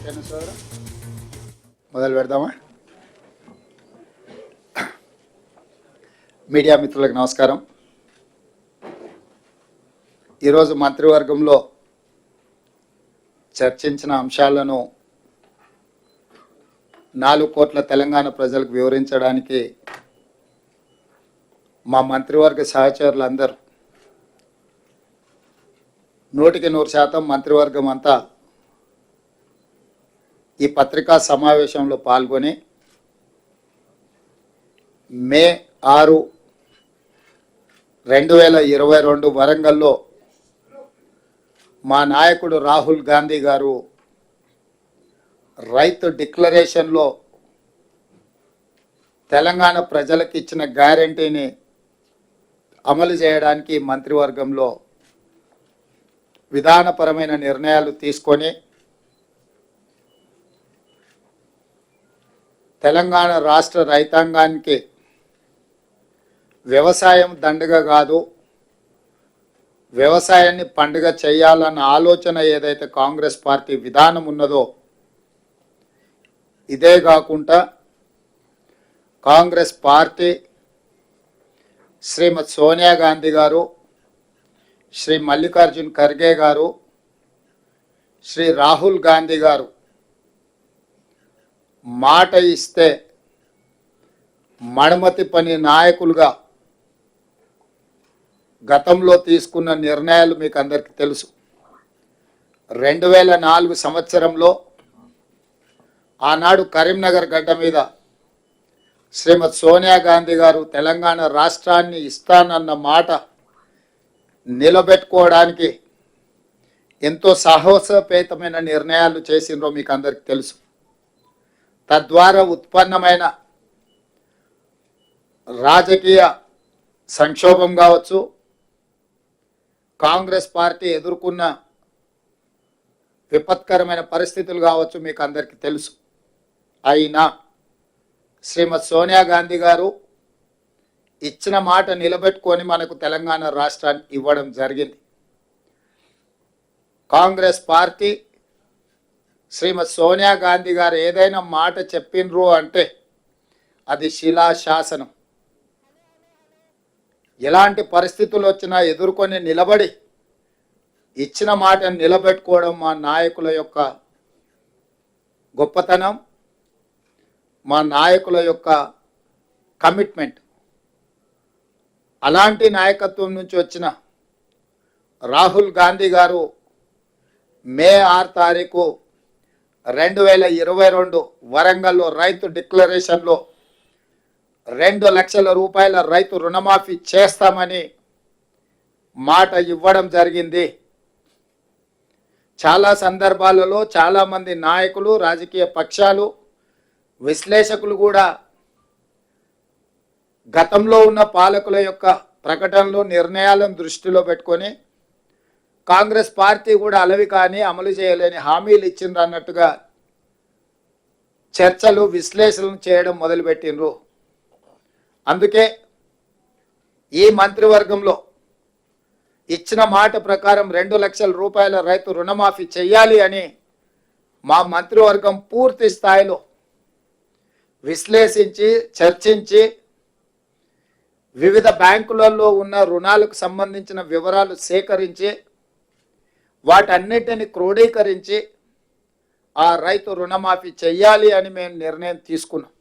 ఓకేనా సోదరా మొదలు పెడదామా? మీడియా మిత్రులకు నమస్కారం. ఈరోజు మంత్రివర్గంలో చర్చించిన అంశాలను నాలుగు కోట్ల తెలంగాణ ప్రజలకు వివరించడానికి మా మంత్రివర్గ సహచరులందరూ నూటికి నూరు శాతం మంత్రివర్గం అంతా ఈ పత్రికా సమావేశంలో పాల్గొని మే ఆరు రెండు వేల ఇరవై రెండు వరంగల్లో మా నాయకుడు రాహుల్ గాంధీ గారు రైతు డిక్లరేషన్లో తెలంగాణ ప్రజలకు ఇచ్చిన గ్యారంటీని అమలు చేయడానికి మంత్రివర్గంలో విధానపరమైన నిర్ణయాలు తీసుకొని తెలంగాణ రాష్ట్ర రైతాంగానికి వ్యవసాయం దండగ కాదు వ్యవసాయాన్ని పండుగ చేయాలన్న ఆలోచన ఏదైతే కాంగ్రెస్ పార్టీ విధానం ఉన్నదో ఇదే కాకుండా కాంగ్రెస్ పార్టీ శ్రీమతి సోనియా గాంధీ గారు శ్రీ మల్లికార్జున్ ఖర్గే గారు శ్రీ రాహుల్ గాంధీ గారు మాట ఇస్తే మడమతి పని నాయకులుగా గతంలో తీసుకున్న నిర్ణయాలు మీకు అందరికీ తెలుసు. రెండు వేల నాలుగు సంవత్సరంలో ఆనాడు కరీంనగర్ గడ్డ మీద శ్రీమతి సోనియా గాంధీ గారు తెలంగాణ రాష్ట్రాన్ని ఇస్తానన్న మాట నిలబెట్టుకోవడానికి ఎంతో సాహసపేతమైన నిర్ణయాలు చేసిండ్రో మీకు అందరికీ తెలుసు. తద్వారా ఉత్పన్నమైన రాజకీయ సంక్షోభం కావచ్చు. కాంగ్రెస్ పార్టీ ఎదుర్కొన్న విపత్కరమైన పరిస్థితులు కావచ్చు మీకు అందరికీ తెలుసు. అయినా శ్రీమతి సోనియా గాంధీ గారు ఇచ్చిన మాట నిలబెట్టుకొని మనకు తెలంగాణ రాష్ట్రాన్ని ఇవ్వడం జరిగింది. కాంగ్రెస్ పార్టీ శ్రీమతి సోనియా గాంధీ గారు ఏదైనా మాట చెప్పిండ్రు అంటే అది శిలాశాసనం. ఎలాంటి పరిస్థితులు వచ్చినా ఎదుర్కొని నిలబడి ఇచ్చిన మాటను నిలబెట్టుకోవడం మా నాయకుల యొక్క గొప్పతనం మా నాయకుల యొక్క కమిట్మెంట్. అలాంటి నాయకత్వం నుంచి వచ్చిన రాహుల్ గాంధీ గారు మే ఆరు తారీఖు రెండు వేల ఇరవై రెండు వరంగల్లో రైతు డిక్లరేషన్లో రెండు లక్షల రూపాయల రైతు రుణమాఫీ చేస్తామని మాట ఇవ్వడం జరిగింది. చాలా సందర్భాలలో చాలామంది నాయకులు రాజకీయ పక్షాలు విశ్లేషకులు కూడా గతంలో ఉన్న పాలకుల యొక్క ప్రకటనలు నిర్ణయాలను దృష్టిలో పెట్టుకొని కాంగ్రెస్ పార్టీ కూడా అలవి కానీ అమలు చేయలేని హామీలు ఇచ్చిండ్రు అన్నట్టుగా చర్చలు విశ్లేషణలు చేయడం మొదలుపెట్టిండ్రు. అందుకే ఈ మంత్రివర్గంలో ఇచ్చిన మాట ప్రకారం రెండు లక్షల రూపాయల రైతు రుణమాఫీ చేయాలి అని మా మంత్రివర్గం పూర్తి స్థాయిలో విశ్లేషించి చర్చించి వివిధ బ్యాంకులలో ఉన్న రుణాలకు సంబంధించిన వివరాలు సేకరించి వాటన్నిటిని క్రోడీకరించి ఆ రైతు రుణమాఫీ చెయ్యాలి అని మేము నిర్ణయం తీసుకున్నాం.